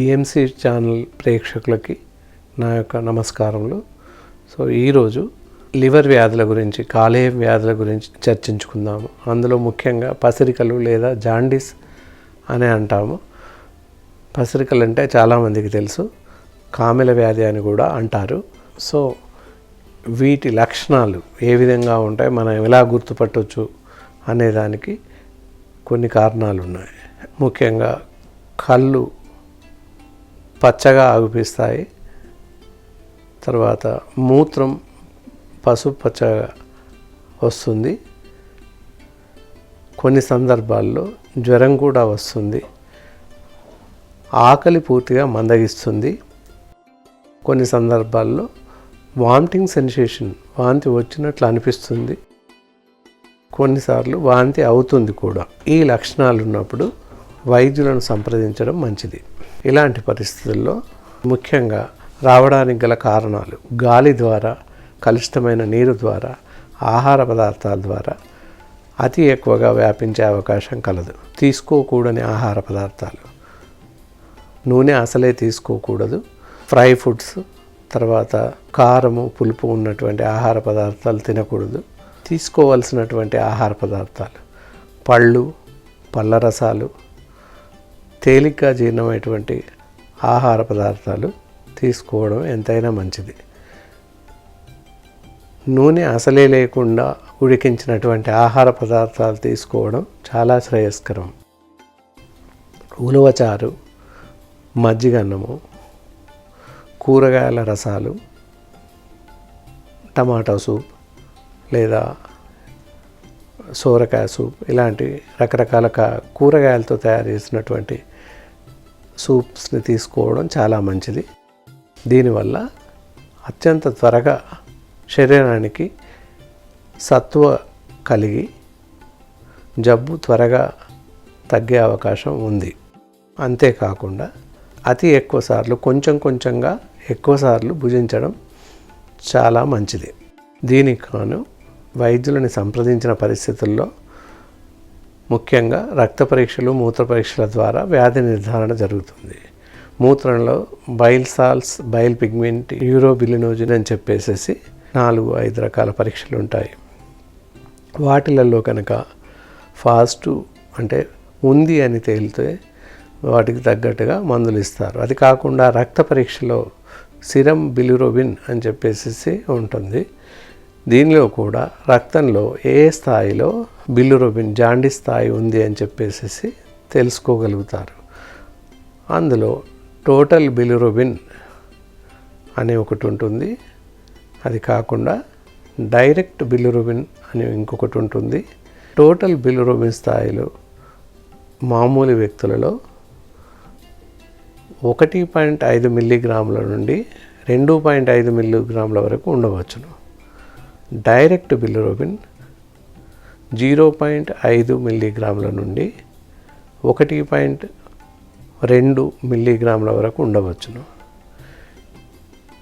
PMC channel ప్రేక్షకులకి నా యొక్క నమస్కారములు. సో ఈరోజు లివర్ వ్యాధుల గురించి కాలేయం వ్యాధుల గురించి చర్చించుకుందాము. అందులో ముఖ్యంగా పసిరికలు లేదా జాండీస్ అని అంటాము. పసిరికలు అంటే చాలామందికి తెలుసు. కామెల వ్యాధి అని కూడా అంటారు. సో వీటి లక్షణాలు ఏ విధంగా ఉంటాయి? మనం ఎలా గుర్తుపట్టవచ్చు అనేదానికి కొన్ని కారణాలు ఉన్నాయి ముఖ్యంగా కళ్ళు పచ్చగా ఆగుపిస్తాయి. తర్వాత మూత్రం పసుపు పచ్చగా వస్తుంది. కొన్ని సందర్భాల్లో జ్వరం కూడా వస్తుంది. ఆకలి పూర్తిగా మందగిస్తుంది. కొన్ని సందర్భాల్లో వామిటింగ్ సెన్సేషన్ వాంతి వచ్చినట్లు అనిపిస్తుంది. కొన్నిసార్లు వాంతి అవుతుంది కూడా. ఈ లక్షణాలు ఉన్నప్పుడు వైద్యులను సంప్రదించడం మంచిది. ఇలాంటి పరిస్థితుల్లో ముఖ్యంగా రావడానికి గల కారణాలు గాలి ద్వారా కలుషితమైన నీరు ద్వారా ఆహార పదార్థాల ద్వారా అతి ఎక్కువగా వ్యాపించే అవకాశం కలదు. తీసుకోకూడని ఆహార పదార్థాలు. నూనె అసలే తీసుకోకూడదు. ఫ్రై ఫుడ్స్ తర్వాత కారము పులుపు ఉన్నటువంటి ఆహార పదార్థాలు తినకూడదు. తీసుకోవలసినటువంటి ఆహార పదార్థాలు. పళ్ళు పళ్ళ రసాలు తేలిగ్గా జీర్ణమైనటువంటి ఆహార పదార్థాలు తీసుకోవడం ఎంతైనా మంచిది. నూనె అసలే లేకుండా ఉడికించినటువంటి ఆహార పదార్థాలు తీసుకోవడం చాలా శ్రేయస్కరం. ఉలవచారు మజ్జిగన్నము కూరగాయల రసాలు టమాటో సూప్ లేదా సోరకాయ సూప్ ఇలాంటి రకరకాల కా- కూరగాయలతో తయారు చేసినటువంటి సూప్స్ని తీసుకోవడం చాలా మంచిది. దీనివల్ల అత్యంత త్వరగా శరీరానికి సత్వ కలిగి జబ్బు త్వరగా తగ్గే అవకాశం ఉంది. అంతేకాకుండా అతి ఎక్కువ సార్లు కొంచెం కొంచెంగా ఎక్కువ సార్లు భుజించడం చాలా మంచిది. దీనికి కాను వైద్యులని సంప్రదించిన పరిస్థితుల్లో ముఖ్యంగా రక్త పరీక్షలు మూత్ర పరీక్షల ద్వారా వ్యాధి నిర్ధారణ జరుగుతుంది. మూత్రంలో bile salts bile pigment urobilinogen అని చెప్పేసేసి నాలుగు ఐదు రకాల పరీక్షలు ఉంటాయి. వాటిలలో కనుక ఫాస్ట్ అంటే ఉంది అని తేలితే వాటికి తగ్గట్టుగా మందులు ఇస్తారు. అది కాకుండా రక్త పరీక్షలో సిరం బిలిరోబిన్ అని చెప్పేసి ఉంటుంది. దీనిలో కూడా రక్తంలో ఏ స్థాయిలో బిల్లురోబిన్ జాండీ స్థాయి ఉంది అని చెప్పేసి తెలుసుకోగలుగుతారు. అందులో టోటల్ బిల్లురోబిన్ అనే ఒకటి ఉంటుంది. అది కాకుండా డైరెక్ట్ బిలిరోబిన్ అని ఇంకొకటి ఉంటుంది. టోటల్ బిల్లురోబిన్ స్థాయిలో మామూలు వ్యక్తులలో ఒకటి పాయింట్ ఐదు మిల్లీగ్రాముల నుండి రెండు పాయింట్ ఐదు మిల్లీగ్రాముల వరకు ఉండవచ్చును. డైరెక్ట్ బిలిరోబిన్ జీరో పాయింట్ ఐదు మిల్లీగ్రాముల నుండి ఒకటి పాయింట్ రెండు మిల్లీగ్రాముల వరకు ఉండవచ్చును.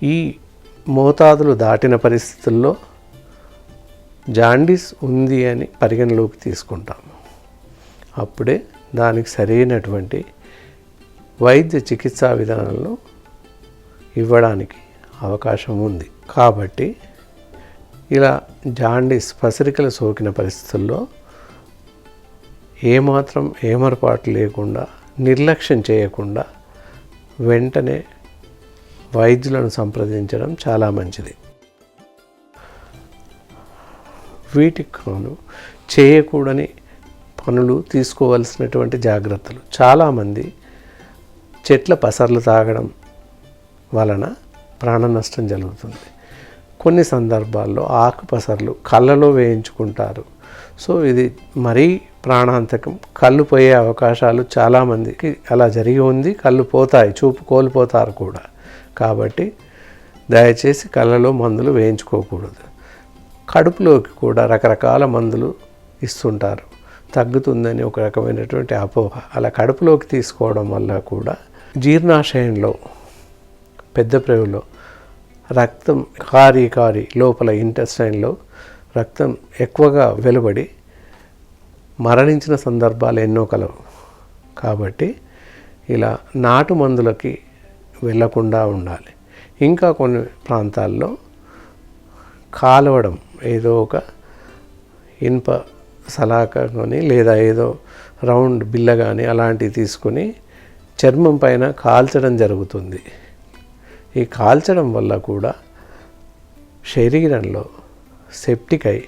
ఈ మోతాదులు దాటిన పరిస్థితుల్లో జాండీస్ ఉంది అని పరిగణలోకి తీసుకుంటాము అప్పుడే దానికి సరైనటువంటి వైద్య చికిత్సా విధానాలను ఇవ్వడానికి అవకాశం ఉంది. కాబట్టి ఇలా జాండీస్ పసిరికలు సోకిన పరిస్థితుల్లో ఏమాత్రం ఏమరపాటు లేకుండా నిర్లక్ష్యం చేయకుండా వెంటనే వైద్యులను సంప్రదించడం చాలా మంచిది. వీటికి కాను చేయకూడని పనులు తీసుకోవలసినటువంటి జాగ్రత్తలు. చాలామంది చెట్ల పసర్లు తాగడం వలన ప్రాణ నష్టం జరుగుతుంది. కొన్ని సందర్భాల్లో ఆకుపసర్లు కళ్ళలో వేయించుకుంటారు. సో ఇది మరీ ప్రాణాంతకం. కళ్ళు పోయే అవకాశాలు చాలామందికి అలా జరిగి ఉంది. కళ్ళు పోతాయి చూపు కోల్పోతారు కూడా. కాబట్టి దయచేసి కళ్ళలో మందులు వేయించుకోకూడదు. కడుపులోకి కూడా రకరకాల మందులు ఇస్తుంటారు. తగ్గుతుందని ఒక రకమైనటువంటి అపోహ. అలా కడుపులోకి తీసుకోవడం వల్ల కూడా జీర్ణాశయంలో పెద్ద ప్రేవులో రక్తం కారి కారి లోపల ఇంటెస్టైన్లో రక్తం ఎక్కువగా వెలువడి మరణించిన సందర్భాలు ఎన్నో కలవు. కాబట్టి ఇలా నాటు మందులకి వెళ్ళకుండా ఉండాలి. ఇంకా కొన్ని ప్రాంతాల్లో కాలవడం ఏదో ఒక ఇనుప సలాక కానీ లేదా ఏదో రౌండ్ బిల్ల కానీ అలాంటివి తీసుకొని చర్మం పైన కాల్చడం జరుగుతుంది. ఈ కాల్చడం వల్ల కూడా శరీరంలో సెప్టిక్ అయి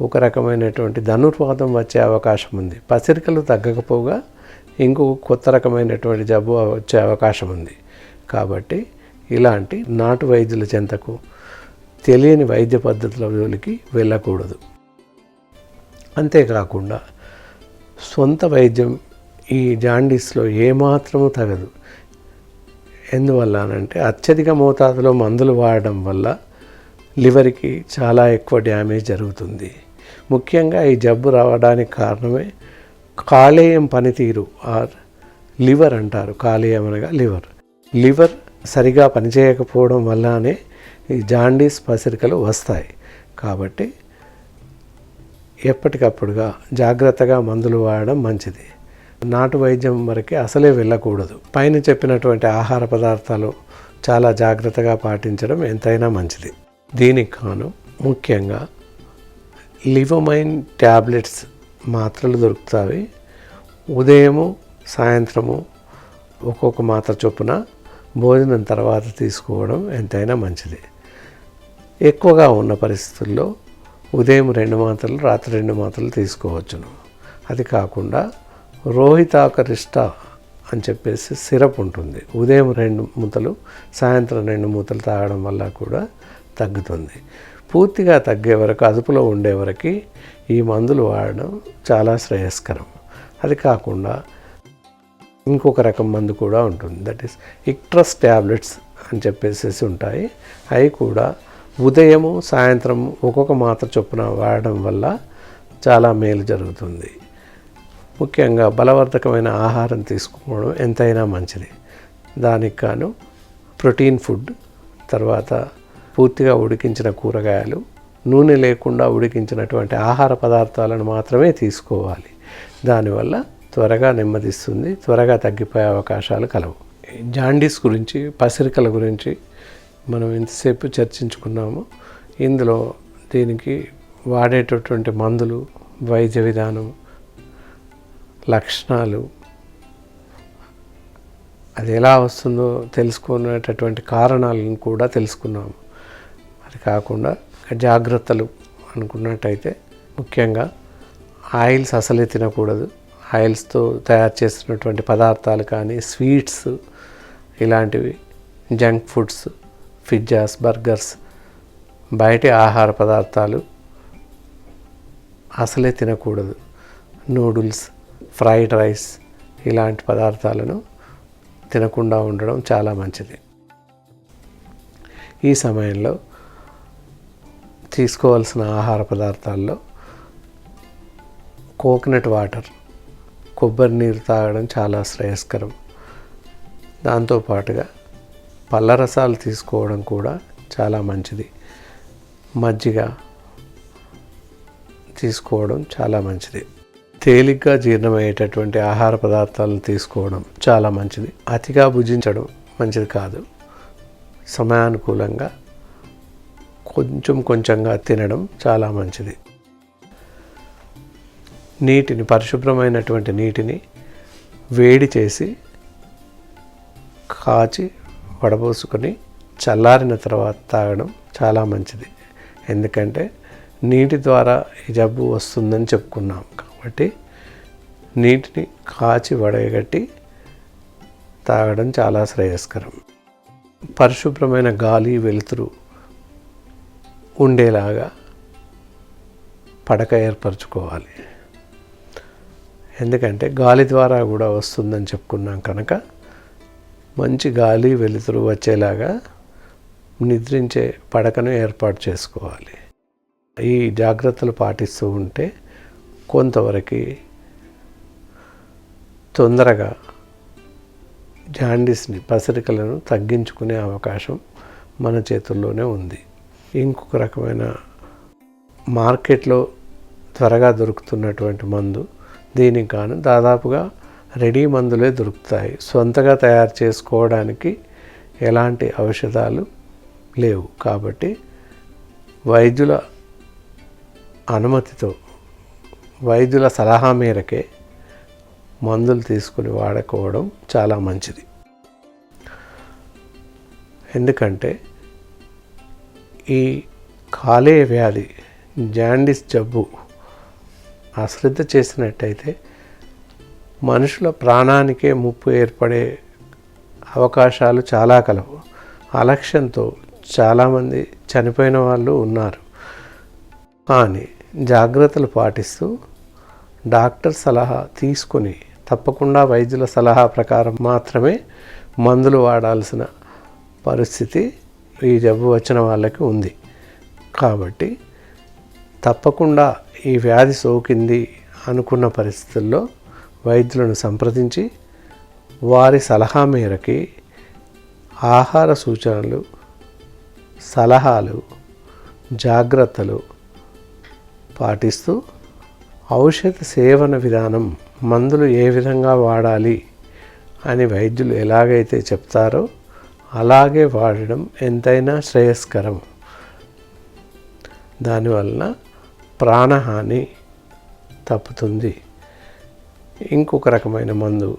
ఒక రకమైనటువంటి ధనుర్వాదం వచ్చే అవకాశం ఉంది. పసిరికలు తగ్గకపోగా ఇంకొక కొత్త రకమైనటువంటి జబ్బు వచ్చే అవకాశం ఉంది. కాబట్టి ఇలాంటి నాటు వైద్యుల చెంతకు తెలియని వైద్య పద్ధతుల జోలికి వెళ్ళకూడదు. అంతేకాకుండా సొంత వైద్యం ఈ జాండీస్లో ఏమాత్రము తగదు. ఎందువల్ల అంటే అత్యధిక మోతాదులో మందులు వాడడం వల్ల లివర్కి చాలా ఎక్కువ డ్యామేజ్ జరుగుతుంది. ముఖ్యంగా ఈ జబ్బు రావడానికి కారణమే కాలేయం పనితీరు ఆర్ లివర్ అంటారు. కాలేయం అనగా లివర్. లివర్ సరిగా పనిచేయకపోవడం వల్లనే ఈ జాండీస్ పసిరికలు వస్తాయి. కాబట్టి ఎప్పటికప్పుడుగా జాగ్రత్తగా మందులు వాడడం మంచిది. నాటు వైద్యం వరకు అసలే వెళ్ళకూడదు. పైన చెప్పినటువంటి ఆహార పదార్థాలు చాలా జాగ్రత్తగా పాటించడం ఎంతైనా మంచిది. దీనికి కాను ముఖ్యంగా లివమైన్ ట్యాబ్లెట్స్ మాత్రలు దొరుకుతాయి. ఉదయము సాయంత్రము ఒక్కొక్క మాత్ర చొప్పున భోజనం తర్వాత తీసుకోవడం ఎంతైనా మంచిది. ఎక్కువగా ఉన్న పరిస్థితుల్లో ఉదయం రెండు మాత్రలు రాత్రి రెండు మాత్రలు తీసుకోవచ్చును. అది కాకుండా రోహితాకరిష్ట అని చెప్పేసి సిరప్ ఉంటుంది. ఉదయం రెండు మూతలు సాయంత్రం రెండు మూతలు తాగడం వల్ల కూడా తగ్గుతుంది. పూర్తిగా తగ్గే వరకు అదుపులో ఉండే వరకు ఈ మందులు వాడడం చాలా శ్రేయస్కరం. అది కాకుండా ఇంకొక రకం మందు కూడా ఉంటుంది. దట్ ఈస్ ఇక్ట్రస్ ట్యాబ్లెట్స్ అని చెప్పేసి ఉంటాయి. అవి కూడా ఉదయము సాయంత్రం ఒక్కొక్క మాత్ర చొప్పున వాడడం వల్ల చాలా మేలు జరుగుతుంది. ముఖ్యంగా బలవర్ధకమైన ఆహారం తీసుకోవడం ఎంతైనా మంచిది. దానికి గాను ప్రోటీన్ ఫుడ్ తర్వాత పూర్తిగా ఉడికించిన కూరగాయలు నూనె లేకుండా ఉడికించినటువంటి ఆహార పదార్థాలను మాత్రమే తీసుకోవాలి. దానివల్ల త్వరగా నెమ్మదిస్తుంది త్వరగా తగ్గిపోయే అవకాశాలు కలవు. జాండీస్ గురించి పసిరికల గురించి మనం ఎంతసేపు చర్చించుకున్నాము ఇందులో దీనికి వాడేటటువంటి మందులు వైద్య విధానం లక్షణాలు. అది ఎలా వస్తుందో తెలుసుకునేటటువంటి కారణాలను కూడా తెలుసుకున్నాము. అది కాకుండా జాగ్రత్తలు అనుకున్నట్టయితే ముఖ్యంగా ఆయిల్స్ అసలే తినకూడదు ఆయిల్స్తో తయారు చేస్తున్నటువంటి పదార్థాలు కానీ స్వీట్స్ ఇలాంటివి జంక్ ఫుడ్స్ పిజ్జాస్ బర్గర్స్ బయటి ఆహార పదార్థాలు అసలే తినకూడదు. నూడిల్స్ ఫ్రైడ్ రైస్ ఇలాంటి పదార్థాలను తినకుండా ఉండడం చాలా మంచిది. ఈ సమయంలో తీసుకోవాల్సిన ఆహార పదార్థాల్లో కోకోనట్ వాటర్ కొబ్బరి నీరు తాగడం చాలా శ్రేయస్కరం. దాంతోపాటుగా పళ్ళ రసాలు తీసుకోవడం కూడా చాలా మంచిది. మజ్జిగ తీసుకోవడం చాలా మంచిది. తేలిగ్గా జీర్ణమయ్యేటటువంటి ఆహార పదార్థాలను తీసుకోవడం చాలా మంచిది. అతిగా భుజించడం మంచిది కాదు. సమయానుకూలంగా కొంచెం కొంచెంగా తినడం చాలా మంచిది. నీటిని పరిశుభ్రమైనటువంటి నీటిని వేడి చేసి కాచి వడబోసుకొని చల్లారిన తర్వాత తాగడం చాలా మంచిది. ఎందుకంటే నీటి ద్వారా ఈ జబ్బు వస్తుందని చెప్పుకున్నాం. కాబట్టి నీటిని కాచి వడగట్టి తాగడం చాలా శ్రేయస్కరం. పరిశుభ్రమైన గాలి వెలుతురు ఉండేలాగా పడక ఏర్పరచుకోవాలి. ఎందుకంటే గాలి ద్వారా కూడా వస్తుందని చెప్పుకున్నాం కనుక మంచి గాలి వెలుతురు వచ్చేలాగా నిద్రించే పడకను ఏర్పాటు చేసుకోవాలి. ఈ జాగ్రత్తలు పాటిస్తూ ఉంటే కొంతవరకు తొందరగా జాండీస్ని పసిరికలను తగ్గించుకునే అవకాశం మన చేతుల్లోనే ఉంది. ఇంకొక రకమైన మార్కెట్లో త్వరగా దొరుకుతున్నటువంటి మందు దీనికి కాను దాదాపుగా రెడీ మందులే దొరుకుతాయి. సొంతగా తయారు చేసుకోవడానికి ఎలాంటి ఔషధాలు లేవు. కాబట్టి వైద్యుల అనుమతితో వైద్యుల సలహా మేరకే మందులు తీసుకుని వాడుకోవడం చాలా మంచిది. ఎందుకంటే ఈ కాలే వ్యాధి జాండిస్ జబ్బు అశ్రద్ధ చేసినట్టయితే మనుషుల ప్రాణానికే ముప్పు ఏర్పడే అవకాశాలు చాలా కలవు. అలక్ష్యంతో చాలామంది చనిపోయిన వాళ్ళు ఉన్నారు. కానీ జాగ్రత్తలు పాటిస్తూ డాక్టర్ సలహా తీసుకుని తప్పకుండా వైద్యుల సలహా ప్రకారం మాత్రమే మందులు వాడాల్సిన పరిస్థితి ఈ జబ్బు వచ్చిన వాళ్ళకి ఉంది. కాబట్టి తప్పకుండా ఈ వ్యాధి సోకింది అనుకున్న పరిస్థితుల్లో వైద్యులను సంప్రదించి వారి సలహా మేరకి ఆహార సూచనలు సలహాలు జాగ్రత్తలు పాటిస్తూ ఔషధ సేవన విధానం మందులు ఏ విధంగా వాడాలి అని వైద్యులు ఎలాగైతే చెప్తారో అలాగే వాడడం ఎంతైనా శ్రేయస్కరం. దానివలన ప్రాణహాని తప్పుతుంది. ఇంకొక రకమైన మందు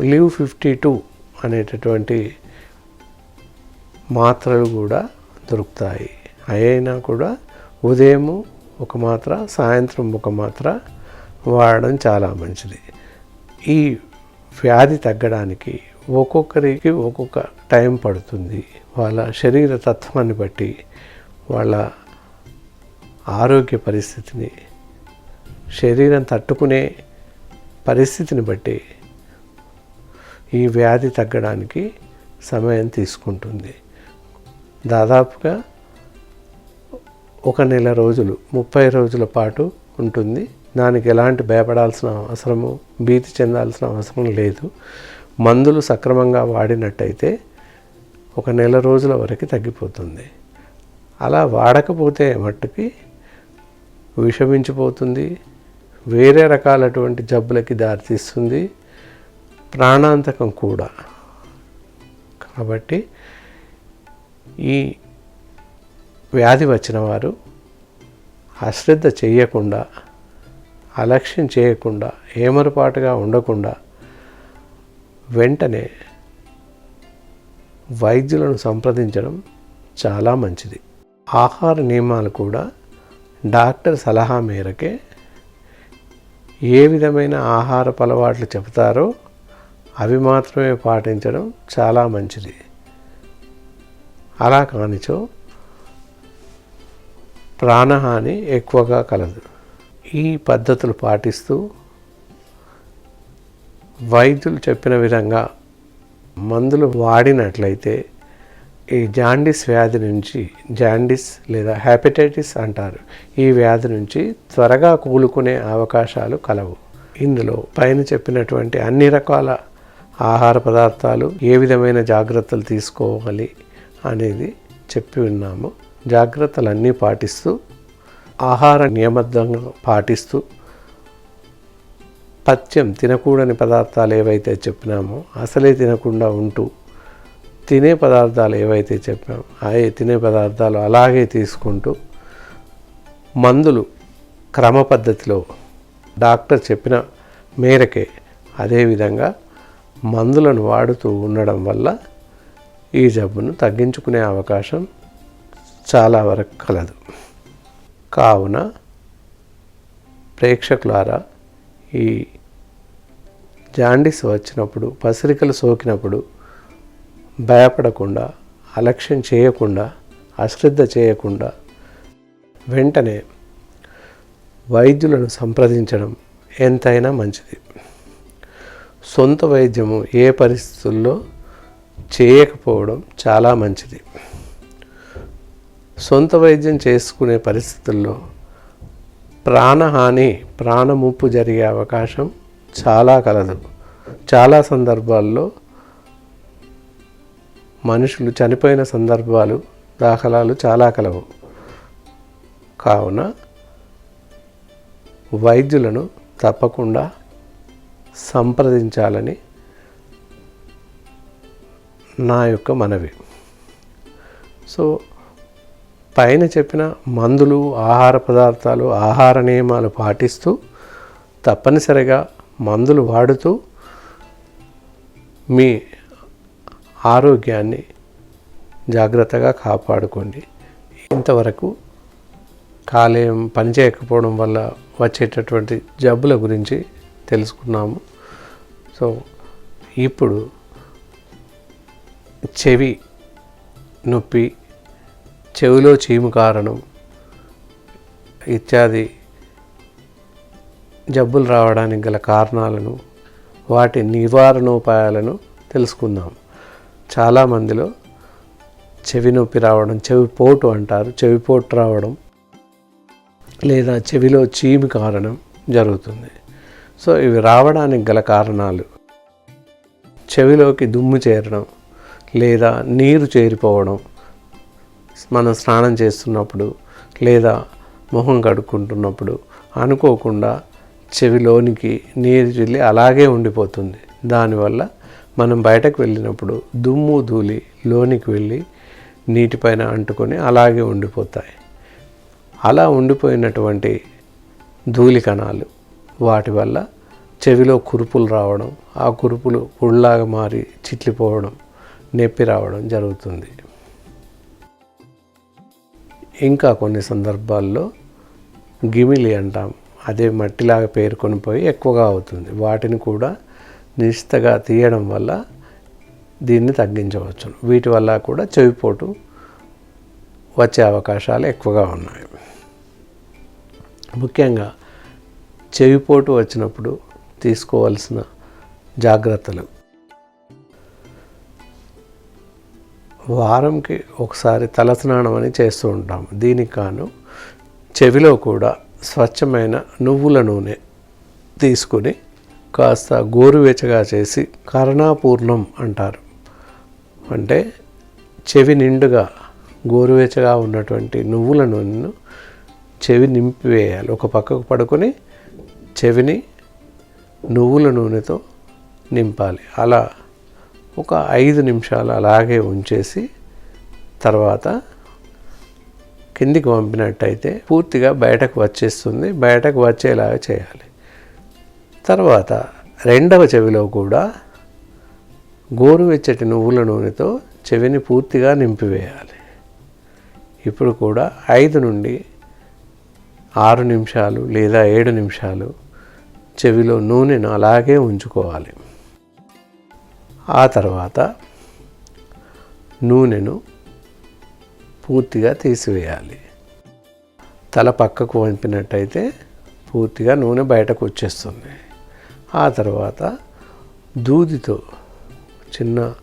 లివ్ ఫిఫ్టీ టూ అనేటటువంటి మాత్రలు కూడా దొరుకుతాయి. అయినా కూడా ఉదయము ఒక మాత్ర సాయంత్రం ఒక మాత్ర వాడడం చాలా మంచిది. ఈ వ్యాధి తగ్గడానికి ఒక్కొక్కరికి ఒక్కొక్క టైం పడుతుంది. వాళ్ళ శరీర తత్వాన్ని బట్టి వాళ్ళ ఆరోగ్య పరిస్థితిని శరీరం తట్టుకునే పరిస్థితిని బట్టి ఈ వ్యాధి తగ్గడానికి సమయం తీసుకుంటుంది. దాదాపుగా ఒక నెల రోజులు ముప్పై రోజుల పాటు ఉంటుంది. దానికి ఎలాంటి భయపడాల్సిన అవసరము భీతి చెందాల్సిన అవసరం లేదు. మందులు సక్రమంగా వాడినట్టయితే ఒక నెల రోజుల వరకు తగ్గిపోతుంది. అలా వాడకపోతే మట్టుకి విషమించిపోతుంది. వేరే రకాలటువంటి జబ్బులకి దారితీస్తుంది. ప్రాణాంతకం కూడా. కాబట్టి ఈ వ్యాధి వచ్చిన వారు అశ్రద్ధ చేయకుండా అలక్ష్యం చేయకుండా ఏమరపాటుగా ఉండకుండా వెంటనే వైద్యులను సంప్రదించడం చాలా మంచిది. ఆహార నియమాలు కూడా డాక్టర్ సలహా మేరకే ఏ విధమైన ఆహార అలవాట్లు చెబుతారో అవి మాత్రమే పాటించడం చాలా మంచిది. అలా కానిచో ప్రాణహాని ఎక్కువగా కలదు. ఈ పద్ధతులు పాటిస్తూ వైద్యులు చెప్పిన విధంగా మందులు వాడినట్లయితే ఈ జాండిస్ వ్యాధి నుంచి జాండిస్ లేదా హెపటైటిస్ అంటారు ఈ వ్యాధి నుంచి త్వరగా కూలుకునే అవకాశాలు కలవు. ఇందులో పైన చెప్పినటువంటి అన్ని రకాల ఆహార పదార్థాలు ఏ విధమైన జాగ్రత్తలు తీసుకోవాలి అనేది చెప్పి ఉన్నాము. జాగ్రత్తలన్నీ పాటిస్తూ ఆహార నియమబద్ధంగా పాటిస్తూ పథ్యం తినకూడని పదార్థాలు ఏవైతే చెప్పినామో అసలే తినకుండా ఉంటూ తినే పదార్థాలు ఏవైతే చెప్పామో అవి తినే పదార్థాలు అలాగే తీసుకుంటూ మందులు క్రమ పద్ధతిలో డాక్టర్ చెప్పిన మేరకే అదేవిధంగా మందులను వాడుతూ ఉండడం వల్ల ఈ జబ్బును తగ్గించుకునే అవకాశం చాలా వరకు కలదు. కావున ప్రేక్షకులారా ఈ జాండీస్ వచ్చినప్పుడు పసిరికలు సోకినప్పుడు భయపడకుండా అలక్ష్యం చేయకుండా అశ్రద్ధ చేయకుండా వెంటనే వైద్యులను సంప్రదించడం ఎంతైనా మంచిది. సొంత వైద్యము ఏ పరిస్థితుల్లో చేయకపోవడం చాలా మంచిది. సొంత వైద్యం చేసుకునే పరిస్థితుల్లో ప్రాణహాని ప్రాణముప్పు జరిగే అవకాశం చాలా కలదు. చాలా సందర్భాల్లో మనుషులు చనిపోయిన సందర్భాలు దాఖలాలు చాలా కలవు. కావున వైద్యులను తప్పకుండా సంప్రదించాలని నా యొక్క మనవి. సో పైన చెప్పిన మందులు ఆహార పదార్థాలు ఆహార నియమాలు పాటిస్తూ తప్పనిసరిగా మందులు వాడుతూ మీ ఆరోగ్యాన్ని జాగ్రత్తగా కాపాడుకోండి. ఇంతవరకు కాలేయం పనిచేయకపోవడం వల్ల వచ్చేటటువంటి జబ్బుల గురించి తెలుసుకున్నాము. సో ఇప్పుడు చెవి నొప్పి చెవిలో చీము కారణం ఇత్యాది జబ్బులు రావడానికి గల కారణాలను వాటి నివారణోపాయాలను తెలుసుకుందాం. చాలామందిలో చెవి నొప్పి రావడం చెవి పోటు అంటారు చెవి పోటు రావడం లేదా చెవిలో చీమి కారణం జరుగుతుంది. సో ఇవి రావడానికి గల కారణాలు. చెవిలోకి దుమ్ము చేరడం లేదా నీరు చేరిపోవడం మనం స్నానం చేస్తున్నప్పుడు లేదా మొహం కడుక్కుంటున్నప్పుడు అనుకోకుండా చెవిలోనికి నీరు చెల్లి అలాగే ఉండిపోతుంది. దానివల్ల మనం బయటకు వెళ్ళినప్పుడు దుమ్ము ధూళి లోనికి వెళ్ళి నీటిపైన అంటుకొని అలాగే ఉండిపోతాయి. అలా ఉండిపోయినటువంటి ధూళి కణాలు వాటి వల్ల చెవిలో కురుపులు రావడం ఆ కురుపులు పుళ్ళలాగా మారి చిట్లిపోవడం నొప్పి రావడం జరుగుతుంది. ఇంకా కొన్ని సందర్భాల్లో గిమిలి అంటాం. అదే మట్టిలాగా పేరుకొని పోయి ఎక్కువగా అవుతుంది. వాటిని కూడా నిశ్చితగా తీయడం వల్ల దీన్ని తగ్గించవచ్చు. వీటి వల్ల కూడా చెవిపోటు వచ్చే అవకాశాలు ఎక్కువగా ఉన్నాయి. ముఖ్యంగా చెవిపోటు వచ్చినప్పుడు తీసుకోవాల్సిన జాగ్రత్తలు. వారంకి ఒకసారి తలస్నానం అని చేస్తూ ఉంటాం దీనికి కాను చెవిలో కూడా స్వచ్ఛమైన నువ్వుల నూనె తీసుకుని కాస్త గోరువెచ్చగా చేసి కరుణాపూర్ణం అంటారు. అంటే చెవి నిండుగా గోరువెచ్చగా ఉన్నటువంటి నువ్వుల నూనెను చెవి నింపివేయాలి. ఒక పక్కకు పడుకొని చెవిని నువ్వుల నూనెతో నింపాలి. అలా ఒక ఐదు నిమిషాలు అలాగే ఉంచేసి తర్వాత కిందికి పంపినట్టయితే పూర్తిగా బయటకు వచ్చేస్తుంది. బయటకు వచ్చేలాగా చేయాలి. తర్వాత రెండవ చెవిలో కూడా గోరువెచ్చటి నువ్వుల నూనెతో చెవిని పూర్తిగా నింపివేయాలి. ఇప్పుడు కూడా ఐదు నుండి ఆరు నిమిషాలు లేదా ఏడు నిమిషాలు చెవిలో నూనెను అలాగే ఉంచుకోవాలి. ఆ తర్వాత నూనెను పూర్తిగా తీసివేయాలి. తల పక్కకు వంపినట్టయితే పూర్తిగా నూనె బయటకు వచ్చేస్తుంది. ఆ తర్వాత దూదితో చిన్న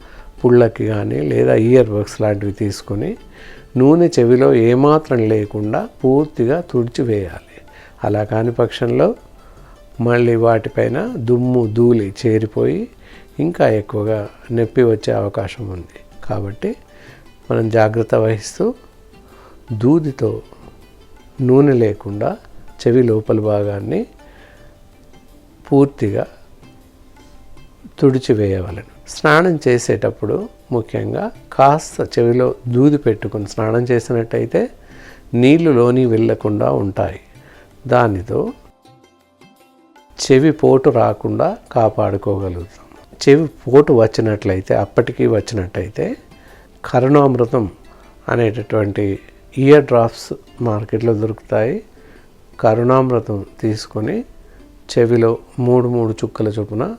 పుళ్ళకి కానీ లేదా ఇయర్ బగ్స్ లాంటివి తీసుకొని నూనె చెవిలో ఏమాత్రం లేకుండా పూర్తిగా తుడిచివేయాలి. అలా కాని పక్షంలో మళ్ళీ వాటిపైన దుమ్ము ధూళి చేరిపోయి ఇంకా ఎక్కువగా నొప్పి వచ్చే అవకాశం ఉంది. కాబట్టి మనం జాగ్రత్త వహిస్తూ దూదితో నూనె లేకుండా చెవి లోపల భాగాన్ని పూర్తిగా తుడిచివేయవలను. స్నానం చేసేటప్పుడు ముఖ్యంగా కాస్త చెవిలో దూది పెట్టుకుని స్నానం చేసినట్టయితే నీళ్ళు లోని వెళ్ళకుండా ఉంటాయి. దానితో చెవి పోటు రాకుండా కాపాడుకోగలుగుతాం. చెవి పోటు వచ్చినట్లయితే అప్పటికీ వచ్చినట్టయితే కరుణామృతం అనేటటువంటి ఇయర్ డ్రాప్స్ మార్కెట్లో దొరుకుతాయి. కరుణామృతం తీసుకొని చెవిలో మూడు మూడు చుక్కల చొప్పున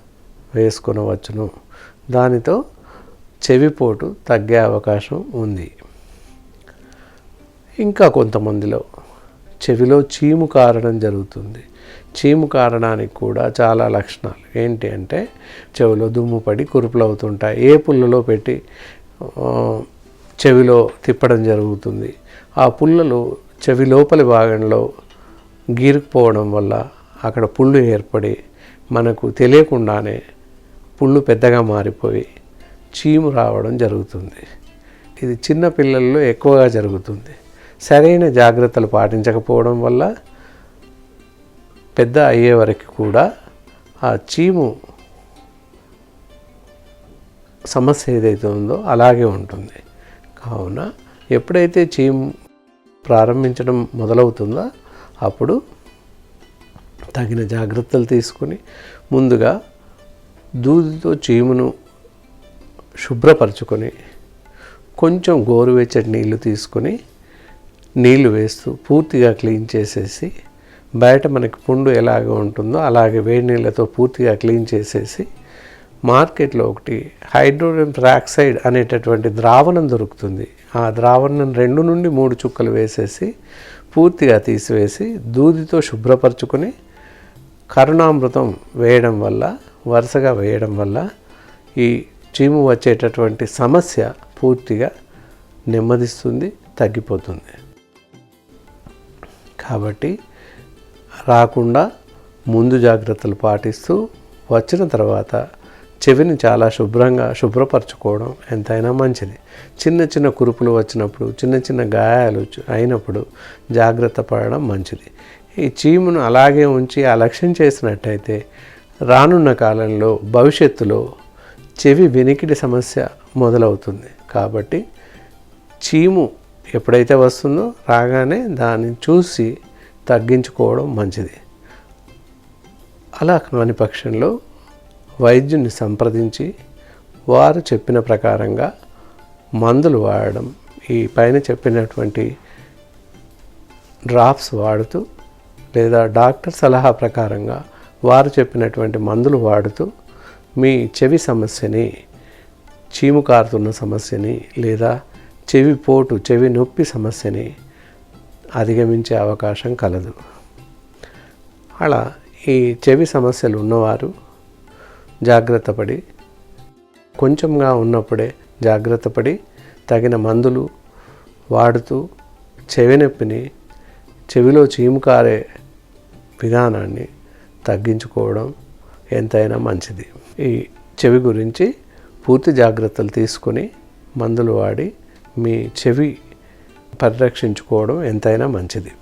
వేసుకొనవచ్చును. దానితో చెవిపోటు తగ్గే అవకాశం ఉంది. ఇంకా కొంతమందిలో చెవిలో చీము కారడం జరుగుతుంది. చీము కారణానికి కూడా చాలా లక్షణాలు. ఏంటి అంటే చెవిలో దుమ్ము పడి కురుపులు అవుతుంటాయి ఏ పుల్లలో పెట్టి చెవిలో తిప్పడం జరుగుతుంది. ఆ పుల్లలు చెవి లోపలి భాగంలో గీరుకుపోవడం వల్ల అక్కడ పుళ్ళు ఏర్పడి మనకు తెలియకుండానే పుళ్ళు పెద్దగా మారిపోయి చీము రావడం జరుగుతుంది. ఇది చిన్న పిల్లల్లో ఎక్కువగా జరుగుతుంది. సరైన జాగ్రత్తలు పాటించకపోవడం వల్ల పెద్ద అయ్యే వరకు కూడా ఆ చీము సమస్య ఏదైతే ఉందో అలాగే ఉంటుంది. కావున ఎప్పుడైతే చీము ప్రారంభించడం మొదలవుతుందో అప్పుడు తగిన జాగ్రత్తలు తీసుకొని ముందుగా దూదితో చీమును శుభ్రపరచుకొని కొంచెం గోరువెచ్చటి నీళ్ళు తీసుకొని నీళ్ళు వేస్తూ పూర్తిగా క్లీన్ చేసేసి బయట మనకి పుండు ఎలాగ ఉంటుందో అలాగే వేడి నీళ్ళతో పూర్తిగా క్లీన్ చేసేసి మార్కెట్లో ఒకటి హైడ్రోజన్ పెరాక్సైడ్ అనేటటువంటి ద్రావణం దొరుకుతుంది. ఆ ద్రావణం రెండు నుండి మూడు చుక్కలు వేసేసి పూర్తిగా తీసివేసి దూదితో శుభ్రపరచుకొని కరుణామృతం వేయడం వల్ల వరుసగా వేయడం వల్ల ఈ చీము వచ్చేటటువంటి సమస్య పూర్తిగా నెమ్మదిస్తుంది తగ్గిపోతుంది. కాబట్టి రాకుండా ముందు జాగ్రత్తలు పాటిస్తూ వచ్చిన తర్వాత చెవిని చాలా శుభ్రంగా శుభ్రపరచుకోవడం ఎంతైనా మంచిది. చిన్న చిన్న కురుపులు వచ్చినప్పుడు చిన్న చిన్న గాయాలు అయినప్పుడు జాగ్రత్త పడడం మంచిది. ఈ చీమును అలాగే ఉంచి అలక్ష్యం చేసినట్టయితే రానున్న కాలంలో భవిష్యత్తులో చెవి వెనికిడి సమస్య మొదలవుతుంది. కాబట్టి చీము ఎప్పుడైతే వస్తుందో రాగానే దాన్ని చూసి తగ్గించుకోవడం మంచిది. అలా కాని పక్షంలో వైద్యుని సంప్రదించి వారు చెప్పిన ప్రకారంగా మందులు వాడడం ఈ పైన చెప్పినటువంటి డ్రాప్స్ వాడుతూ లేదా డాక్టర్ సలహా ప్రకారంగా వారు చెప్పినటువంటి మందులు వాడుతూ మీ చెవి సమస్యని చీము కారుతున్న సమస్యని లేదా చెవి పోటు చెవి నొప్పి సమస్యని అధిగమించే అవకాశం కలదు. అలా ఈ చెవి సమస్యలు ఉన్నవారు జాగ్రత్త పడి కొంచెంగా ఉన్నప్పుడే జాగ్రత్త పడి తగిన మందులు వాడుతూ చెవి నొప్పిని చెవిలో చీము కారే విధానాన్ని తగ్గించుకోవడం ఎంతైనా మంచిది. ఈ చెవి గురించి పూర్తి జాగ్రత్తలు తీసుకొని మందులు వాడి మీ చెవి పరిరక్షించుకోవడం ఎంతైనా మంచిది.